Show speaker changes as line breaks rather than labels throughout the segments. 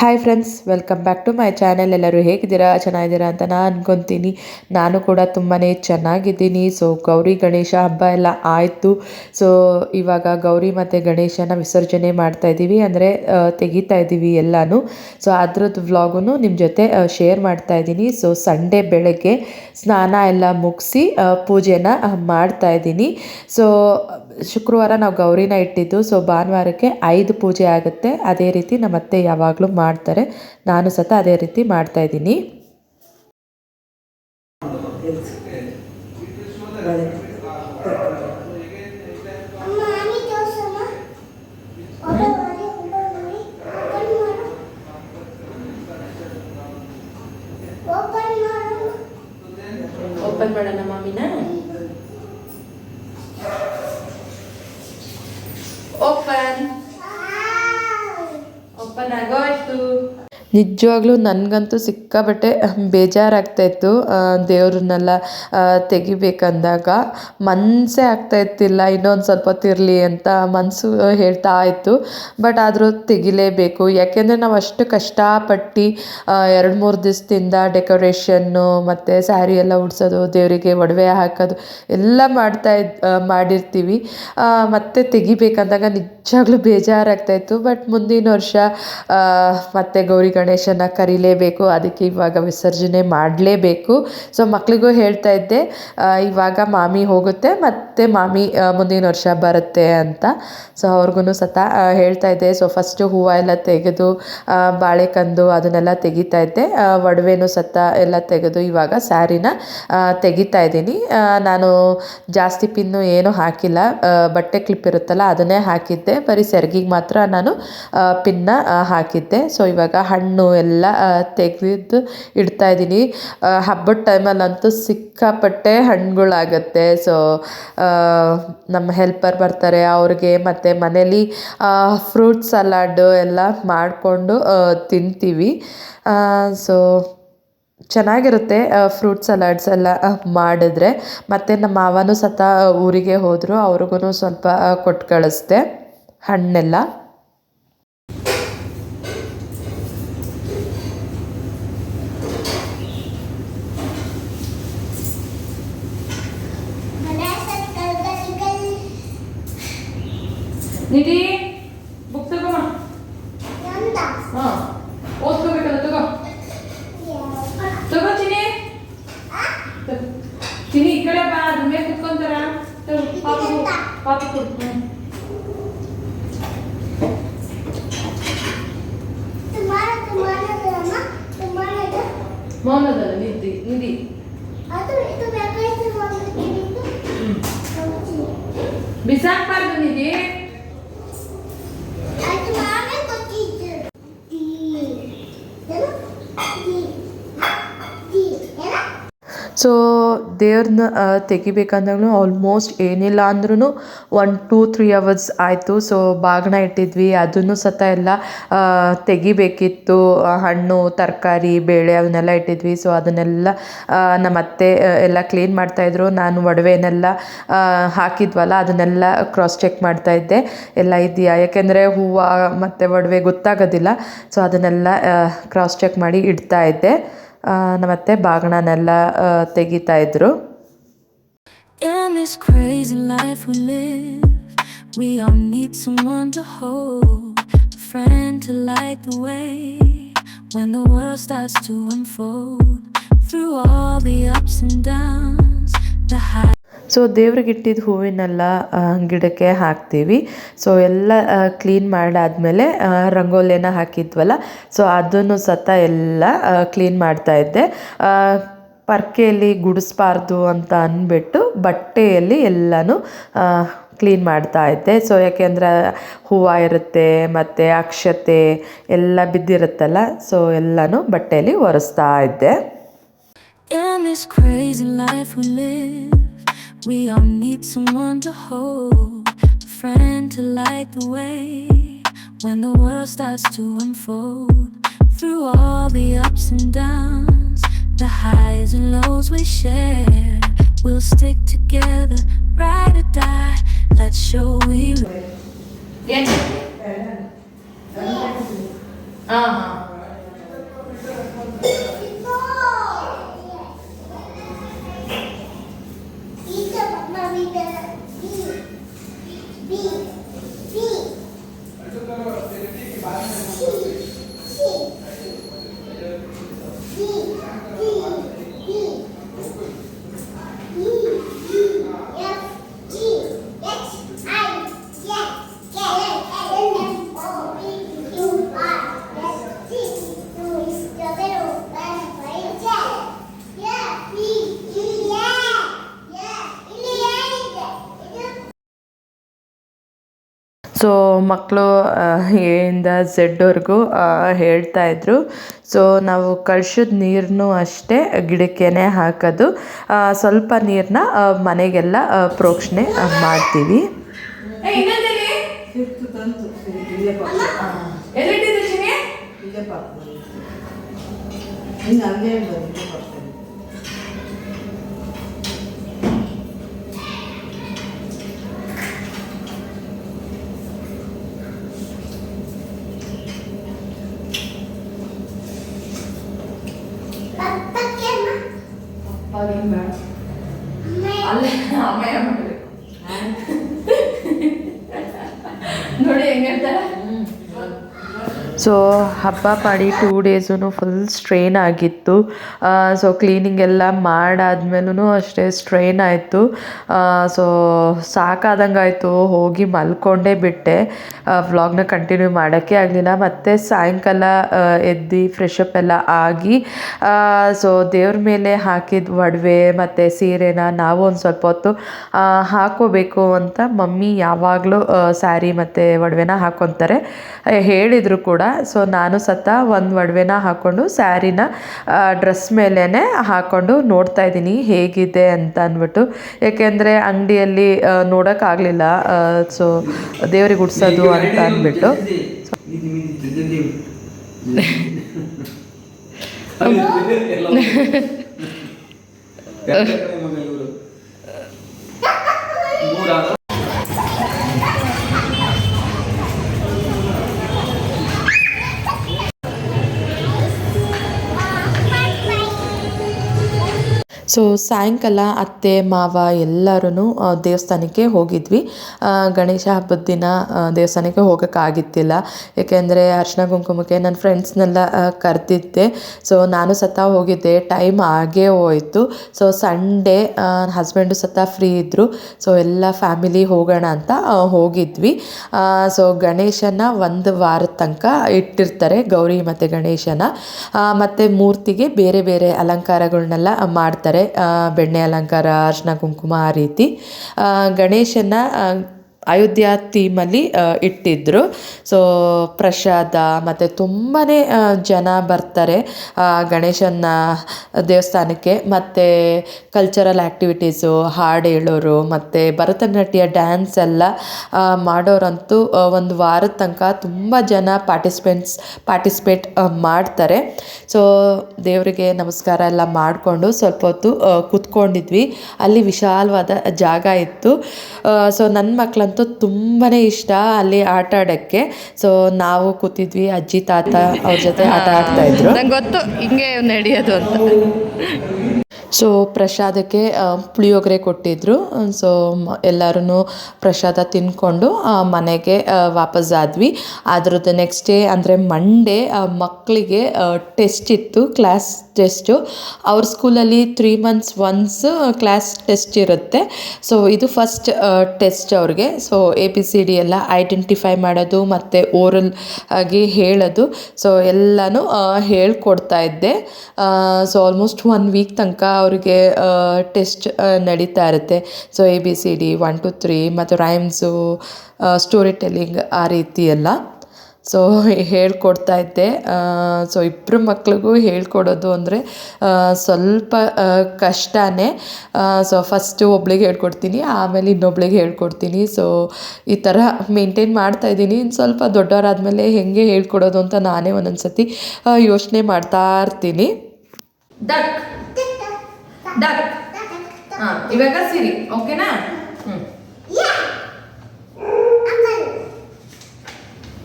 Hi friends welcome back to my channel ಎಲ್ಲರೂ ಹೇಗಿದ್ದೀರಾ? ಚೆನ್ನಾಗಿದ್ದೀರಾ ಅಂತ ನಾನು ಅನ್ಕೊತೀನಿ. ನಾನು ಕೂಡ ತುಂಬಾ ಚೆನ್ನಾಗಿದ್ದೀನಿ. ಸೊ ಗೌರಿ ಗಣೇಶ ಹಬ್ಬ ಎಲ್ಲ ಆಯಿತು. ಸೊ ಇವಾಗ ಗೌರಿ ಮತ್ತು ಗಣೇಶನ ವಿಸರ್ಜನೆ ಮಾಡ್ತಾ ಇದ್ದೀವಿ. ಅಂದರೆ ತೆಗಿತಾ ಇದ್ದೀವಿ ಎಲ್ಲನೂ. ಸೊ ಅದ್ರದ್ದು ವ್ಲಾಗೂ ನಿಮ್ಮ ಜೊತೆ ಶೇರ್ ಮಾಡ್ತಾ ಇದ್ದೀನಿ. ಸೊ ಸಂಡೇ ಬೆಳಗ್ಗೆ ಸ್ನಾನ ಎಲ್ಲ ಮುಗಿಸಿ ಪೂಜೆನ ಮಾಡ್ತಾ ಇದ್ದೀನಿ. ಸೊ ಶುಕ್ರವಾರ ನಾವು ಗೌರಿನ ಇಟ್ಟಿದ್ದು ಸೊ ಭಾನುವಾರಕ್ಕೆ ಐದು ಪೂಜೆ ಆಗುತ್ತೆ. ಅದೇ ರೀತಿ ನಮ್ಮ ಅತ್ತೆ ಯಾವಾಗಲೂ ಮಾಡ್ತಾರೆ. ನಾನು ಸತ ಅದೇ ರೀತಿ ಮಾಡ್ತಾ Opa! Opa, ago gosto! ನಿಜವಾಗ್ಲೂ ನನಗಂತೂ ಸಿಕ್ಕಾಬಟ್ಟೆ ಬೇಜಾರಾಗ್ತಾ ಇತ್ತು ದೇವ್ರನ್ನೆಲ್ಲ ತೆಗಿಬೇಕಂದಾಗ. ಮನಸ್ಸೇ ಆಗ್ತಾ ಇತ್ತಿಲ್ಲ ಇನ್ನೊಂದು ಸ್ವಲ್ಪ ಹೊತ್ತಿರಲಿ ಅಂತ ಮನಸ್ಸು ಹೇಳ್ತಾ ಇತ್ತು. ಬಟ್ ಆದರೂ ತೆಗಿಲೇಬೇಕು. ಯಾಕೆಂದರೆ ನಾವು ಅಷ್ಟು ಕಷ್ಟಪಟ್ಟು ಎರಡು ಮೂರು ದಿವಸದಿಂದ ಡೆಕೋರೇಷನ್ನು ಮತ್ತು ಸ್ಯಾರಿ ಎಲ್ಲ ಉಡ್ಸೋದು, ದೇವರಿಗೆ ಒಡವೆ ಹಾಕೋದು ಎಲ್ಲ ಮಾಡ್ತಾ ಇದ್ ಮಾಡಿರ್ತೀವಿ. ಮತ್ತು ತೆಗಿಬೇಕಂದಾಗ ನಿಜವಾಗ್ಲೂ ಬೇಜಾರಾಗ್ತಾಯಿತ್ತು. ಬಟ್ ಮುಂದಿನ ವರ್ಷ ಮತ್ತೆ ಗೌರಿ ಗಣೇಶನ ಕರಿಲೇಬೇಕು, ಅದಕ್ಕೆ ಇವಾಗ ವಿಸರ್ಜನೆ ಮಾಡಲೇಬೇಕು. ಸೊ ಮಕ್ಕಳಿಗೂ ಹೇಳ್ತಾ ಇದ್ದೆ ಇವಾಗ ಮಾಮಿ ಹೋಗುತ್ತೆ, ಮತ್ತು ಮಾಮಿ ಮುಂದಿನ ವರ್ಷ ಬರುತ್ತೆ ಅಂತ. ಸೊ ಅವ್ರಿಗೂ ಸತ ಹೇಳ್ತಾ ಇದ್ದೆ. ಸೊ ಫಸ್ಟು ಹೂವು ಎಲ್ಲ ತೆಗೆದು ಬಾಳೆಕಂದು ಅದನ್ನೆಲ್ಲ ತೆಗಿತಾ ಇದ್ದೆ. ಒಡವೆನೂ ಸತ ಎಲ್ಲ ತೆಗೆದು ಇವಾಗ ಸ್ಯಾರಿನ ತೆಗಿತಾ ಇದ್ದೀನಿ. ನಾನು ಜಾಸ್ತಿ ಪಿನ್ನು ಏನೂ ಹಾಕಿಲ್ಲ. ಬಟ್ಟೆ ಕ್ಲಿಪ್ ಇರುತ್ತಲ್ಲ ಅದನ್ನೇ ಹಾಕಿದ್ದೆ. ಬರೀ ಸೆರ್ಗಿಗೆ ಮಾತ್ರ ನಾನು ಪಿನ್ನ ಹಾಕಿದ್ದೆ. ಸೊ ಇವಾಗ ಹಣ್ಣು ಎಲ್ಲ ತೆಗೆದು ಇಡ್ತಾ ಇದ್ದೀನಿ. ಹಬ್ಬದ ಟೈಮಲ್ಲಂತೂ ಸಿಕ್ಕಾಪಟ್ಟೆ ಹಣ್ಣುಗಳಾಗತ್ತೆ. ಸೊ ನಮ್ಮ ಹೆಲ್ಪರ್ ಬರ್ತಾರೆ, ಅವ್ರಿಗೆ ಮತ್ತು ಮನೇಲಿ ಫ್ರೂಟ್ ಸಲಾಡ್ ಎಲ್ಲ ಮಾಡಿಕೊಂಡು ತಿಂತೀವಿ. ಸೊ ಚೆನ್ನಾಗಿರುತ್ತೆ ಫ್ರೂಟ್ ಸಲಾಡ್ಸ್ ಎಲ್ಲ ಮಾಡಿದ್ರೆ. ಮತ್ತು ನಮ್ಮ ಮಾವನೂ ಸತ ಊರಿಗೆ ಹೋದರು ಅವ್ರಿಗೂ ಸ್ವಲ್ಪ ಕೊಟ್ಟು ಕಳಿಸ್ದೆ ಹಣ್ಣೆಲ್ಲ. ನಿಧಿ ಬುಕ್ ತಗೋಮ ಹಾಂ ಓದ್ಕೋಬೇಕಲ್ಲ ತಗೋ. ತಗೋ ಚಿನಿ. ಚಿನಿ ಈ ಕಡೆ ಬಾ ಅದ್ರ ಮೇಲೆ ಕುತ್ಕೊಂತಾರ. ಪಾಪ ಪಾಪ ಕೊಡು, ಮೌನದಲ್ಲ ನಿಧಿ ನಿಧಿ. ಬಿಸಾಕ್ಬಾರ್ದು ನಿಧಿ
ಅದು ಮಾಮೆ ಕೊಟ್ಟಿದ್ದು ಈ ಏನು ಈ ಈ ಏನು
ಸೊ ದೇವ್ರನ್ನ ತೆಗಿಬೇಕಂದ್ರೂ ಆಲ್ಮೋಸ್ಟ್ ಏನಿಲ್ಲ ಅಂದ್ರೂ ಒನ್ ಟೂ ತ್ರೀ ಅವರ್ಸ್ ಆಯಿತು. ಸೊ ಬಾಗಿಣ ಇಟ್ಟಿದ್ವಿ. ಅದನ್ನು ಸತ ಎಲ್ಲ ತೆಗಿಬೇಕಿತ್ತು. ಹಣ್ಣು, ತರಕಾರಿ, ಬೇಳೆ ಅವನ್ನೆಲ್ಲ ಇಟ್ಟಿದ್ವಿ. ಸೊ ಅದನ್ನೆಲ್ಲ ನಮ್ಮ ಅತ್ತೆ ಎಲ್ಲ ಕ್ಲೀನ್ ಮಾಡ್ತಾಯಿದ್ರು ನಾನು ಒಡವೆನೆಲ್ಲ ಹಾಕಿದ್ವಲ್ಲ, ಅದನ್ನೆಲ್ಲ ಕ್ರಾಸ್ ಚೆಕ್ ಮಾಡ್ತಾ ಇದ್ದೆ. ಎಲ್ಲ ಇದೆಯಾ ಯಾಕೆಂದರೆ ಹೂವು ಮತ್ತು ಒಡವೆ ಗೊತ್ತಾಗೋದಿಲ್ಲ. ಸೊ ಅದನ್ನೆಲ್ಲ ಕ್ರಾಸ್ ಚೆಕ್ ಮಾಡಿ ಇಡ್ತಾ ಇದ್ದೆ. ನಮತ್ತೆ ಬಾಗಣನೆಲ್ಲ ತೆಗಿತಾ ಇದ್ದರು
in is crazy life we live we are need friend to light the way in the world all the ups and downs to
so ದೇವ್ರಿಗೆ ಇಟ್ಟಿದ್ದ ಹೂವಿನೆಲ್ಲ ಗಿಡಕ್ಕೆ ಹಾಕ್ತೀವಿ. ಸೊ ಎಲ್ಲ ಕ್ಲೀನ್ ಮಾಡಾದಮೇಲೆ ರಂಗೋಲಿನ ಹಾಕಿದ್ವಲ್ಲ ಸೊ ಅದನ್ನು ಸತ ಎಲ್ಲ ಕ್ಲೀನ್ ಮಾಡ್ತಾ ಇದ್ದೆ. ಪರ್ಕೆಯಲ್ಲಿ ಗುಡಿಸ್ಬಾರ್ದು ಅಂತ ಅಂದ್ಬಿಟ್ಟು ಬಟ್ಟೆಯಲ್ಲಿ ಎಲ್ಲನೂ ಕ್ಲೀನ್ ಮಾಡ್ತಾ ಇದ್ದೆ. ಸೊ ಯಾಕೆಂದರೆ ಹೂವು ಇರುತ್ತೆ, ಮತ್ತು ಅಕ್ಷತೆ ಎಲ್ಲ ಬಿದ್ದಿರುತ್ತಲ್ಲ ಸೊ ಎಲ್ಲನೂ ಬಟ್ಟೆಯಲ್ಲಿ ಒರೆಸ್ತಾ ಇದ್ದೆ.
We all need someone to hold, a friend to light the way when the world starts to unfold. Through all the ups and downs, the highs and lows we share, we'll stick together, ride or die. Let's show we
ಹಾಂ ಹಾಂ so ಮಕ್ಕಳು ಎಯಿಂದ ಝೆಡ್ವರೆಗೂ ಹೇಳ್ತಾ ಇದ್ರು. So ನಾವು ಕಳ್ಸಿದ ನೀರನ್ನು ಅಷ್ಟೇ ಗಿಡಕ್ಕೆ ಹಾಕೋದು. ಸ್ವಲ್ಪ ನೀರನ್ನ ಮನೆಗೆಲ್ಲ ಪ್ರೋಕ್ಷಣೆ ಮಾಡ್ತೀವಿ.
ಪಪ್ಪಕ್ಕೆ
ಹೆಂಗೆ ಹೇಳ್ತಾರೆ? ಸೊ ಹಬ್ಬ ಮಾಡಿ ಟೂ ಡೇಸೂ ಫುಲ್ ಸ್ಟ್ರೈನ್ ಆಗಿತ್ತು. ಸೊ ಕ್ಲೀನಿಂಗ್ ಎಲ್ಲ ಮಾಡಾದ್ಮೇಲೂ ಅಷ್ಟೇ ಸ್ಟ್ರೈನ್ ಆಯಿತು. ಸೊ ಸಾಕಾದಂಗೆ ಆಯಿತು. ಹೋಗಿ ಮಲ್ಕೊಂಡೇ ಬಿಟ್ಟೆ. ವ್ಲಾಗ್ನ ಕಂಟಿನ್ಯೂ ಮಾಡೋಕ್ಕೆ ಆಗಲಿಲ್ಲ. ಮತ್ತು ಸಾಯಂಕಾಲ ಎದ್ದು ಫ್ರೆಶ್ ಅಪ್ ಎಲ್ಲ ಆಗಿ ಸೊ ದೇವ್ರ ಮೇಲೆ ಹಾಕಿದ ಒಡವೆ ಮತ್ತು ಸೀರೆನ ನಾವು ಒಂದು ಸ್ವಲ್ಪ ಹೊತ್ತು ಹಾಕೋಬೇಕು ಅಂತ ಮಮ್ಮಿ ಯಾವಾಗಲೂ ಸ್ಯಾರಿ ಮತ್ತು ಒಡವೆನ ಹಾಕ್ಕೊತಾರೆ ಹೇಳಿದರು ಕೂಡ ಸೊ ನಾನು ಸತ ಒಂದು ಒಡವೆನ ಹಾಕ್ಕೊಂಡು ಸ್ಯಾರಿನ ಡ್ರೆಸ್ ಮೇಲೇ ಹಾಕ್ಕೊಂಡು ನೋಡ್ತಾ ಇದ್ದೀನಿ ಹೇಗಿದೆ ಅಂತ ಅಂದ್ಬಿಟ್ಟು. ಏಕೆಂದರೆ ಅಂಗಡಿಯಲ್ಲಿ ನೋಡೋಕ್ಕಾಗಲಿಲ್ಲ ಸೊ ದೇವ್ರಿಗೆ ಉಡ್ಸೋದು ಅಂತ ಅಂದ್ಬಿಟ್ಟು. ಸೊ ಸಾಯಂಕಾಲ ಅತ್ತೆ, ಮಾವ ಎಲ್ಲರೂ ದೇವಸ್ಥಾನಕ್ಕೆ ಹೋಗಿದ್ವಿ. ಗಣೇಶ ಹಬ್ಬದ ದಿನ ದೇವಸ್ಥಾನಕ್ಕೆ ಹೋಗೋಕ್ಕಾಗಿತ್ತಿಲ್ಲ. ಏಕೆಂದರೆ ಅರ್ಶಿನ ಕುಂಕುಮಕ್ಕೆ ನನ್ನ ಫ್ರೆಂಡ್ಸ್ನೆಲ್ಲ ಕರೆದಿದ್ದೆ. ಸೊ ನಾನು ಸತ ಹೋಗಿದ್ದೆ. ಟೈಮ್ ಆಗೇ ಹೋಯಿತು. ಸೊ ಸಂಡೇ ಹಸ್ಬೆಂಡು ಸತ ಫ್ರೀ ಇದ್ದರು ಸೊ ಎಲ್ಲ ಫ್ಯಾಮಿಲಿ ಹೋಗೋಣ ಅಂತ ಹೋಗಿದ್ವಿ. ಸೊ ಗಣೇಶನ ಒಂದು ವಾರದ ತನಕ ಇಟ್ಟಿರ್ತಾರೆ, ಗೌರಿ ಮತ್ತು ಗಣೇಶನ. ಮತ್ತು ಮೂರ್ತಿಗೆ ಬೇರೆ ಬೇರೆ ಅಲಂಕಾರಗಳನ್ನೆಲ್ಲ ಮಾಡ್ತಾರೆ. ಬೆಣ್ಣೆ ಅಲಂಕಾರ ಅರ್ಶಿನ ಕುಂಕುಮ ಆ ರೀತಿ. ಗಣೇಶನ ಅಯೋಧ್ಯ ಥೀಮಲ್ಲಿ ಇಟ್ಟಿದ್ದರು ಸೊ ಪ್ರಸಾದ ಮತ್ತು ತುಂಬಾ ಜನ ಬರ್ತಾರೆ ಗಣೇಶನ ದೇವಸ್ಥಾನಕ್ಕೆ. ಮತ್ತು ಕಲ್ಚರಲ್ ಆ್ಯಕ್ಟಿವಿಟೀಸು ಹಾಡು ಹೇಳೋರು, ಮತ್ತು ಭರತನಾಟ್ಯ ಡ್ಯಾನ್ಸ್ ಎಲ್ಲ ಮಾಡೋರಂತೂ ಒಂದು ವಾರದ ತನಕ ತುಂಬ ಜನ ಪಾರ್ಟಿಸಿಪೆಂಟ್ಸ್ ಪಾರ್ಟಿಸಿಪೇಟ್ ಮಾಡ್ತಾರೆ. ಸೊ ದೇವರಿಗೆ ನಮಸ್ಕಾರ ಎಲ್ಲ ಮಾಡಿಕೊಂಡು ಸ್ವಲ್ಪ ಹೊತ್ತು ಕೂತ್ಕೊಂಡಿದ್ವಿ. ಅಲ್ಲಿ ವಿಶಾಲವಾದ ಜಾಗ ಇತ್ತು. ಸೊ ನನ್ನ ಮಕ್ಕಳಂತೂ ತುಂಬಾ ಇಷ್ಟ ಅಲ್ಲಿ ಆಟ ಆಡೋಕ್ಕೆ. ಸೊ ನಾವು ಕೂತಿದ್ವಿ ಅಜ್ಜಿ, ತಾತ ಅವ್ರ ಜೊತೆ ಆಟ ಆಡ್ತಾ ಇದ್ರು.
ನಂಗೆ ಗೊತ್ತು, ಹಿಂಗೆ ನಡೆಯೋದು ಅಂತ.
ಸೊ ಪ್ರಸಾದಕ್ಕೆ ಪುಳಿಯೋಗರೆ ಕೊಟ್ಟಿದ್ದರು ಸೊ ಎಲ್ಲರೂ ಪ್ರಸಾದ ತಿಂದ್ಕೊಂಡು ಮನೆಗೆ ವಾಪಸ್ ಆದ್ವಿ. ಅದ್ರದ್ದು ನೆಕ್ಸ್ಟ್ ಡೇ ಅಂದರೆ ಮಂಡೇ ಮಕ್ಕಳಿಗೆ ಟೆಸ್ಟ್ ಇತ್ತು ಕ್ಲಾಸ್ ಟೆಸ್ಟು ಅವ್ರ ಸ್ಕೂಲಲ್ಲಿ three months once class test ಇರುತ್ತೆ. ಸೊ ಇದು ಫಸ್ಟ್ ಟೆಸ್ಟ್ ಅವ್ರಿಗೆ. So A P C D ಎಲ್ಲ ಐಡೆಂಟಿಫೈ ಮಾಡೋದು, ಮತ್ತು ಓರಲ್ ಆಗಿ ಹೇಳೋದು. ಸೊ ಎಲ್ಲನೂ ಹೇಳ್ಕೊಡ್ತಾ ಇದ್ದೆ. ಸೊ ಆಲ್ಮೋಸ್ಟ್ ಒನ್ ವೀಕ್ ತನಕ ಅವ್ರಿಗೆ ಟೆಸ್ಟ್ ನಡೀತಾ ಇರುತ್ತೆ. So A B C D one two three ಮತ್ತು ರೈಮ್ಸು ಸ್ಟೋರಿ ಟೆಲ್ಲಿಂಗ್ ಆ ರೀತಿ ಎಲ್ಲ. ಸೊ ಹೇಳ್ಕೊಡ್ತಾ ಇದ್ದೆ. ಸೊ ಇಬ್ಬರು ಮಕ್ಳಿಗೂ ಹೇಳ್ಕೊಡೋದು ಅಂದರೆ ಸ್ವಲ್ಪ ಕಷ್ಟನೇ. ಸೊ ಫಸ್ಟು ಒಬ್ಳಿಗೆ ಹೇಳ್ಕೊಡ್ತೀನಿ, ಆಮೇಲೆ ಇನ್ನೊಬ್ಳಿಗೆ ಹೇಳ್ಕೊಡ್ತೀನಿ. ಸೊ ಈ ಥರ ಮೇಂಟೈನ್ ಮಾಡ್ತಾ ಇದ್ದೀನಿ. ಇನ್ನು ಸ್ವಲ್ಪ ದೊಡ್ಡವರಾದಮೇಲೆ ಹೆಂಗೆ ಹೇಳ್ಕೊಡೋದು ಅಂತ ನಾನೇ ಒಂದೊಂದು ಸತಿ ಯೋಚನೆ ಮಾಡ್ತಾ ಇರ್ತೀನಿ.
ಡಕ್ ಡಕ್ ಹಾಂ ಇವಾಗ ಸಿರಿ ಓಕೆನಾ ಹ್ಞೂ
Yeah. Uncle.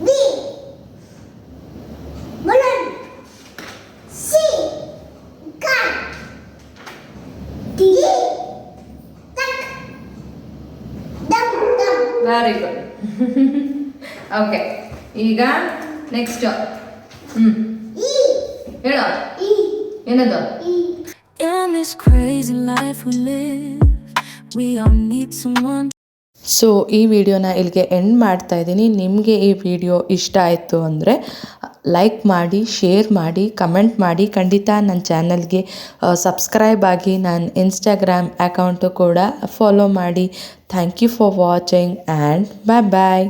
B. Balloon. C. Gun. D. Duck. Dum dum
very good okay ಈಗ ನೆಕ್ಸ್ಟ್ ಹ್ಞೂ ಹೇಳೋ ಏನದು
In this crazy life we live, we all need someone.
So ಈ ವಿಡಿಯೋನ ಇಲ್ಲಿಗೆ ಎಂಡ್ ಮಾಡ್ತಾ ಇದ್ದೀನಿ. ನಿಮಗೆ ಈ ವಿಡಿಯೋ ಇಷ್ಟ ಆಯಿತು ಅಂದರೆ ಲೈಕ್ ಮಾಡಿ ಶೇರ್ ಮಾಡಿ ಕಮೆಂಟ್ ಮಾಡಿ. ಖಂಡಿತ ನನ್ನ ಚಾನಲ್ಗೆ ಸಬ್ಸ್ಕ್ರೈಬ್ ಆಗಿ ನನ್ನ ಇನ್ಸ್ಟಾಗ್ರಾಮ್ ಅಕೌಂಟು ಕೂಡ ಫಾಲೋ ಮಾಡಿ. Thank you for watching and bye bye